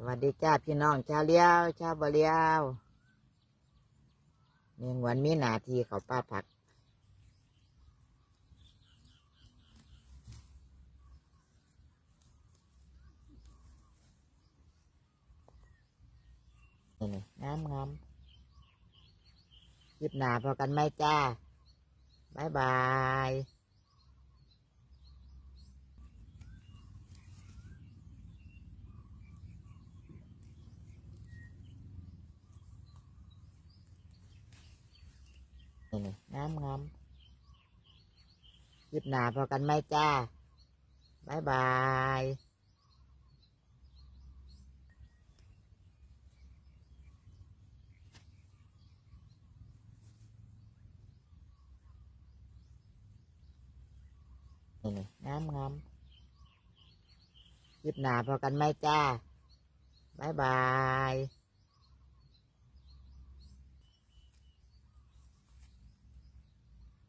สวัสดีจ้าพี่น้องชาวเลี้ยวชาวบะเลี้ยวเมียงวันมีนาทีเขาป้าผัก นี่นงามงามคลิปหนาพอกันไหมจ้าบายบายนี่นี่ งามงามคลิปหนาพอกันไหมจ้าบายบายนี่นี่งามงามคลิปหนาพอกันไหมจ้าบายบาย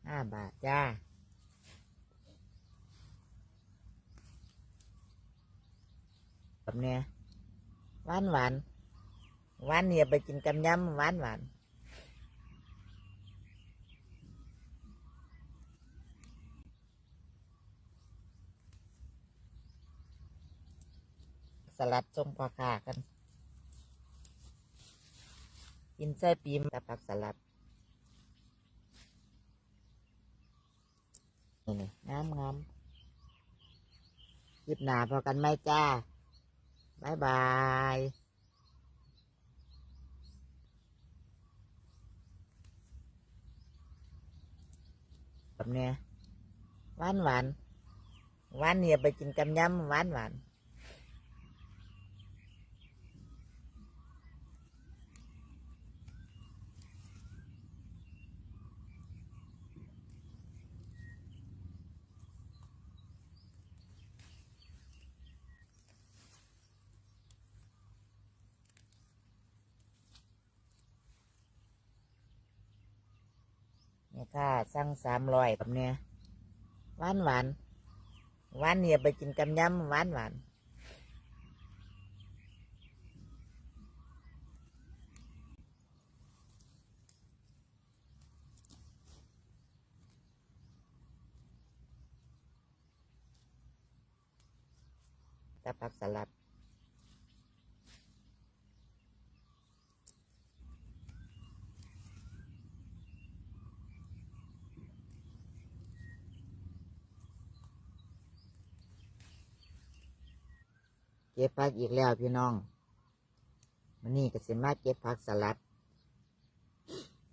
ห้าบาทจ้า แบบเนี้ยหวานหวานหวานเนี่ยไปกินกับยำหวานหวานสลัดจงพอคากัน กินไส้ปีมกับผักสลัด นี่นี่งามงามคลิปหนาพอกันไหมจ้าบายบายแบบเนี้ยหวานหวานหวานเนี่ยไปกินกับยำหวานหวาน ค่ะสั่งสามร้อยแบบเนี้ยหวานหวานหวานเนี่ยไปกินกับยำหวานหวานกับผักสลัด ก็บผักอีกแล้วพี่น้องมันนี่ก็สิมาเก็บผักสลัด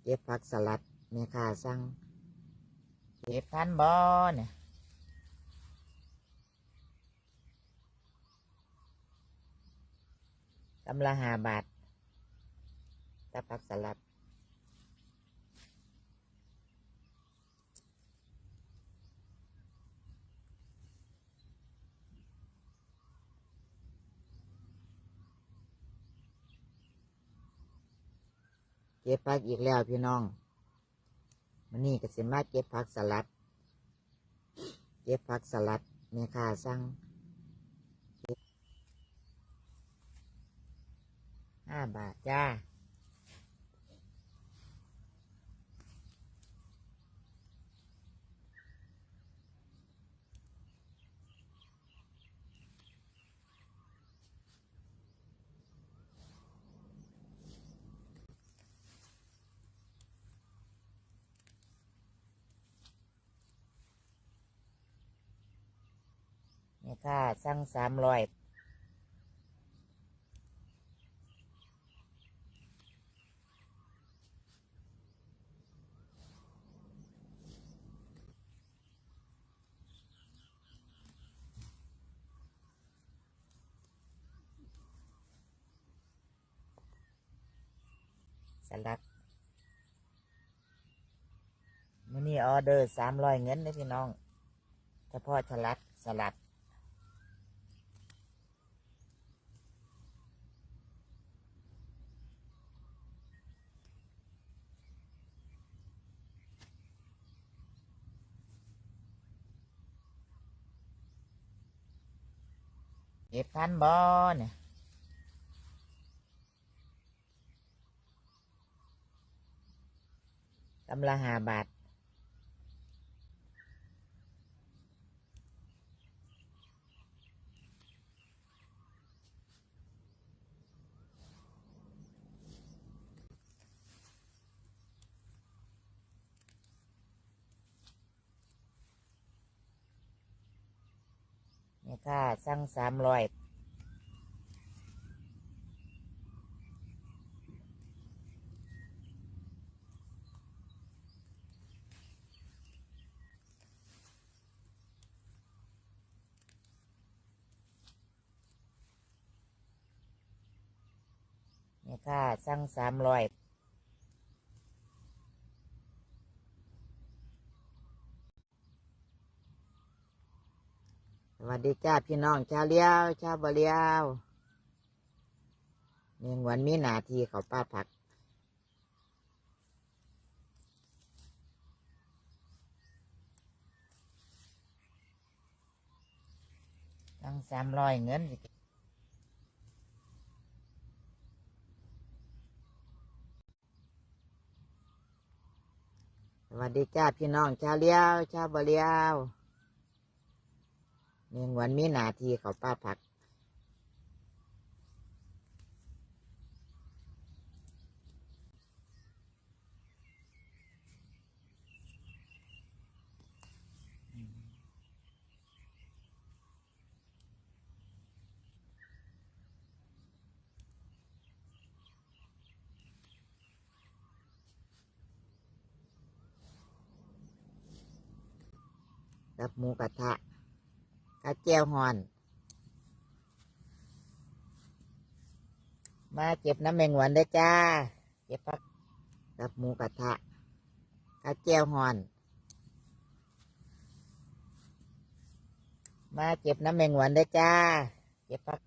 เก็บผักสลัดแม่ค้าสั่งเก็บทันบ่เนี่ยกำละห้าบาทกับผักสลัด ก็บผักอีกแล้วพี่น้องมันนี่ก็สิมาเก็บผักสลัด เก็บผักสลัดเม่ค้าสั่งห้าบาทจ้า แม่ค้าสั่งสามร้อยสลัดมื่นี้ออเดอร์สามร้อยเงินเลยพี่น้อง เฉพาะสลัดสลัด เจ็ดพันบอเนี่ยตำละหาบาท ค่ะสั่งสามร้อยนี่ค่ะสั่งสามร้อย วัสดีจ้าพี่น้องชาวเลี้ยวชาวบ่เลี้ยวเมียงวันมีนาทีเขาป้าผัก ตั้งสามร้อยเงินสวัสดีจ้าพี่น้องชาวเลี้ยวชาวบ่เลี้ยว เมียงวันมีหนาทีเขาป้าผักกับหมูกระทะ กับแก้วฮอน มาเก็บน้ำแมงวันได้จ้า เก็บพักกับหมูกระทะกับแก้วฮอน มาเก็บน้ำแมงวันได้จ้า เก็บพัก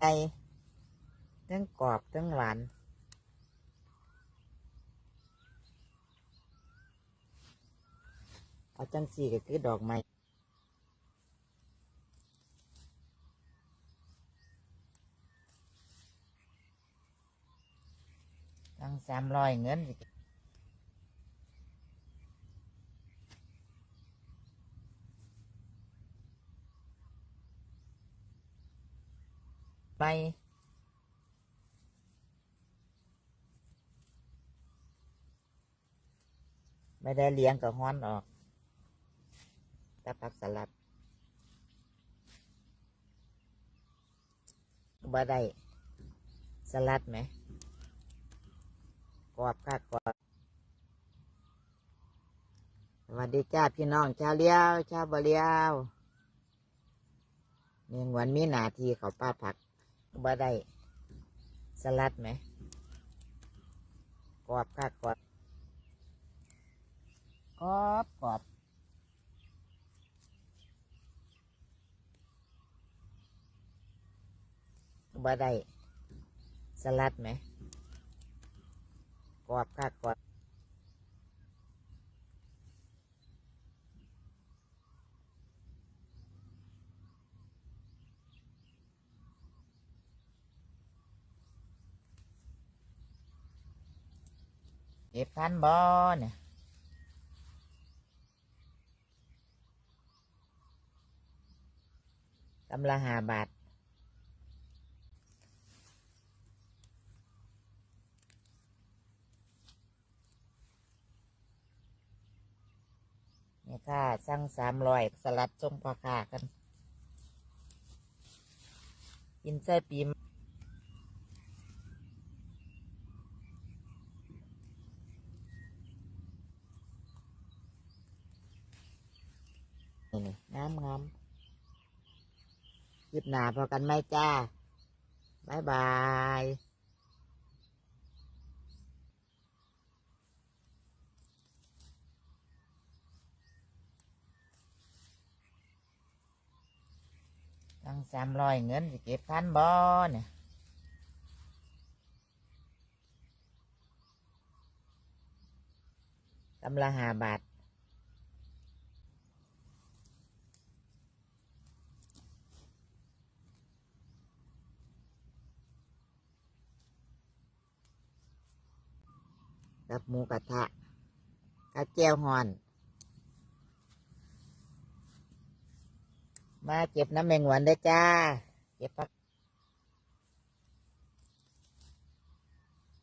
ไอ ทั้งกรอบทั้งหวานเอาจังสีก็คือดอกไม้ตั้งสามร้อยเงินสิไป ไม่ได้เลี้ยงกับฮ้อนออกแตะผักสลัดบ่ได้สลัดไหมกรอบค่ะกรอบสวัสดีจ้าพี่น้องชาวเลี้ยวชาวบ่เลี้ยวเมียงวันมีนาทีเขาป้าผักบ่ได้สลัดไหมกรอบค่ะกรอบ กรอบกรอบบ่ได้สลัดไหมกรอบค่ะกรอบเก็บทันบ่เนี่ย กำละหาบาทนี่ค่ะสั่งสามร้อยสลัดจงพอค่ากัน กินไส้ปีมนี่นี่งามงาม คลิปหนาพอกันไหมจ้าบายบายตั้งสามร้อยเงินสิเก็บพันบ่เนี่ยกำละหาบาท กับหมูกระทะกับแจ่วหอน มาเก็บน้ำแมงวันได้จ้า เก็บผัก